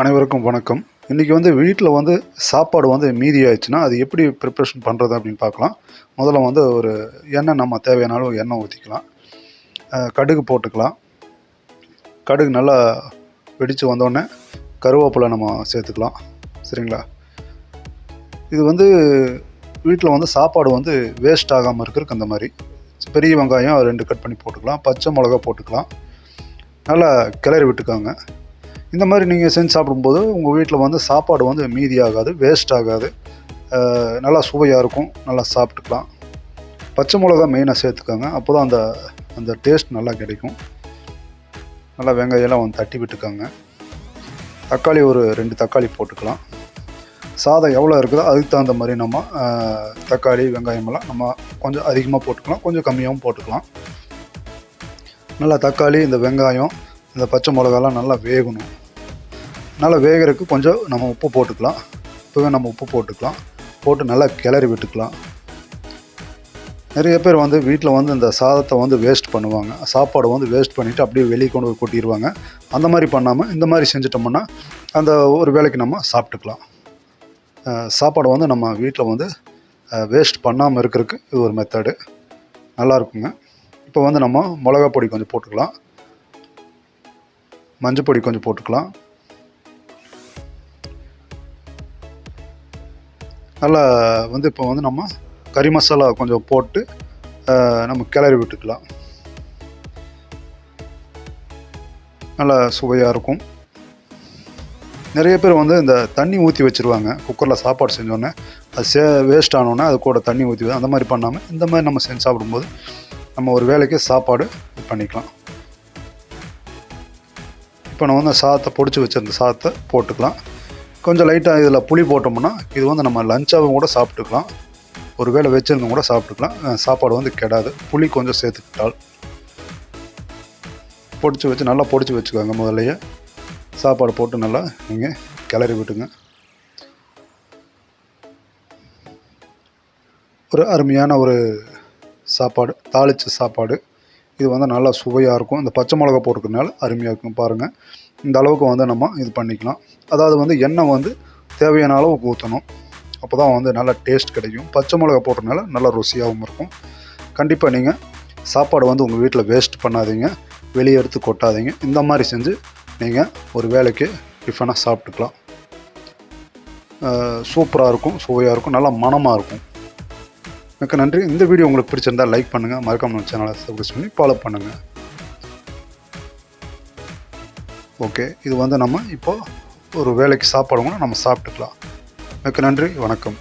அனைவருக்கும் வணக்கம். இன்றைக்கி வந்து வீட்டில் வந்து சாப்பாடு வந்து மீதி ஆயிடுச்சுன்னா அது எப்படி ப்ரிப்ரேஷன் பண்ணுறது அப்படின்னு பார்க்கலாம். முதல்ல வந்து ஒரு எண்ணெய் நம்ம தேவையான அளவு எண்ணெய் ஊற்றிக்கலாம் கடுகு போட்டுக்கலாம். கடுகு நல்லா வெடித்து வந்தோடனே கருவேப்பிலை நம்ம சேர்த்துக்கலாம். சரிங்களா? இது வந்து வீட்டில் வந்து சாப்பாடு வந்து வேஸ்ட் ஆகாமல் இருக்கிறதுக்கு அந்த மாதிரி. பெரிய வெங்காயம் ரெண்டு கட் பண்ணி போட்டுக்கலாம். பச்சை மிளகா போட்டுக்கலாம். நல்லா கிளறி விட்டுக்கோங்க. இந்த மாதிரி நீங்கள் செஞ்சு சாப்பிடும்போது உங்கள் வீட்டில் வந்து சாப்பாடு வந்து மீதி ஆகாது. வேஸ்ட் ஆகாது நல்லா சுவையாக இருக்கும். நல்லா சாப்பிட்டுக்கலாம். பச்சை மிளகா மெயினாக சேர்த்துக்கோங்க. அப்போ தான் அந்த அந்த டேஸ்ட் நல்லா கிடைக்கும். நல்லா வெங்காயம்லாம் வந்து தட்டி விட்டுக்கோங்க. தக்காளி ஒரு ரெண்டு தக்காளி போட்டுக்கலாம். சாதம் எவ்வளோ இருக்குதோ அதுக்கு தகுந்த மாதிரி நம்ம தக்காளி வெங்காயமெல்லாம் நம்ம கொஞ்சம் அதிகமாக போட்டுக்கலாம். கொஞ்சம் கம்மியாகவும் போட்டுக்கலாம். நல்லா தக்காளி இந்த வெங்காயம் இந்த பச்சை மிளகாலாம் நல்லா வேகணும். நல்லா வேகிறதுக்கு கொஞ்சம் நம்ம உப்பு போட்டுக்கலாம். இப்போவே நம்ம உப்பு போட்டுக்கலாம். போட்டு நல்லா கிளறி விட்டுக்கலாம். நிறைய பேர் வந்து வீட்டில் வந்து இந்த சாதத்தை வந்து வேஸ்ட் பண்ணுவாங்க. சாப்பாடை வந்து வேஸ்ட் பண்ணிவிட்டு அப்படியே வெளியே கொண்டு போய் கொட்டிடுவாங்க அந்த மாதிரி பண்ணாமல் இந்த மாதிரி செஞ்சிட்டோம்னா அந்த ஒரு வேலைக்கு நம்ம சாப்பிட்டுக்கலாம். சாப்பாடு சாப்பாடை வந்து நம்ம வீட்டில் வந்து வேஸ்ட் பண்ணாமல் இருக்கிறதுக்கு இது ஒரு மெத்தடு நல்லா இருக்குங்க. இப்போ வந்து நம்ம மிளகா பொடி கொஞ்சம் போட்டுக்கலாம். மஞ்சள் பொடி கொஞ்சம் போட்டுக்கலாம். நல்லா வந்து இப்போ வந்து நம்ம கறி மசாலா கொஞ்சம் போட்டு நம்ம கிளறி விட்டுக்கலாம். நல்லா சுவையாக இருக்கும். நிறைய பேர் வந்து இந்த தண்ணி ஊற்றி வச்சுருவாங்க. குக்கரில் சாப்பாடு செஞ்சோன்னே அது சே வேஸ்ட் ஆனோன்னே அது கூட தண்ணி ஊற்றி அந்த மாதிரி பண்ணாமல் இந்த மாதிரி நம்ம செஞ்சு சாப்பிடும்போது நம்ம ஒரு வேலைக்கு சாப்பாடு பண்ணிக்கலாம். இப்போ நம்ம வந்து சாதத்தை பொடிச்சு வச்சிருந்த சாதத்தை போட்டுக்கலாம். கொஞ்சம் லைட்டாக இதில் புளி போட்டோம்னா இது வந்து நம்ம லஞ்சாகவும் கூட சாப்பிட்டுக்கலாம். ஒரு வேளை வச்சிருந்தும் கூட சாப்பிட்டுக்கலாம். சாப்பாடு வந்து கெடாது. புளி கொஞ்சம் சேர்த்துக்கிட்டால். பொடிச்சு வச்சு நல்லா பொடிச்சு வச்சுக்கோங்க முதல்லையே. சாப்பாடு போட்டு நல்லா நீங்கள் கிளறி விட்டுங்க. ஒரு அருமையான ஒரு சாப்பாடு தாளிச்ச சாப்பாடு. இது வந்து நல்லா சுவையாக இருக்கும். இந்த பச்சை மிளகா போட்டுக்கிறதுனால அருமையாக இருக்கும் பாருங்கள் இந்த அளவுக்கு வந்து நம்ம இது பண்ணிக்கலாம். அதாவது வந்து எண்ணெய் வந்து தேவையான அளவுக்கு ஊற்றணும் அப்போ தான் வந்து நல்லா டேஸ்ட் கிடைக்கும். பச்சை மிளகா போட்டதுனால நல்லா ருசியாகவும் இருக்கும். கண்டிப்பாக நீங்கள் சாப்பாடு வந்து உங்கள் வீட்டில் வேஸ்ட் பண்ணாதீங்க. வெளியே எடுத்து கொட்டாதீங்க. இந்த மாதிரி செஞ்சு நீங்கள் ஒரு வேலைக்கு டிஃபனாக சாப்பிட்டுக்கலாம். சூப்பராக இருக்கும் சுவையாக இருக்கும் நல்லா மணமாக இருக்கும். மிக்க நன்றி. இந்த வீடியோ உங்களுக்கு பிடிச்சிருந்தா லைக் பண்ணுங்கள் மறக்காம நம்ம சேனலை சப்ஸ்கிரைப் பண்ணி ஃபாலோ பண்ணுங்கள் ஓகே இது வந்து நம்ம இப்போது ஒரு வேலைக்கு சாப்பாடு கூட நம்ம சாப்பிட்டுக்கலாம். மிக்க நன்றி. வணக்கம்.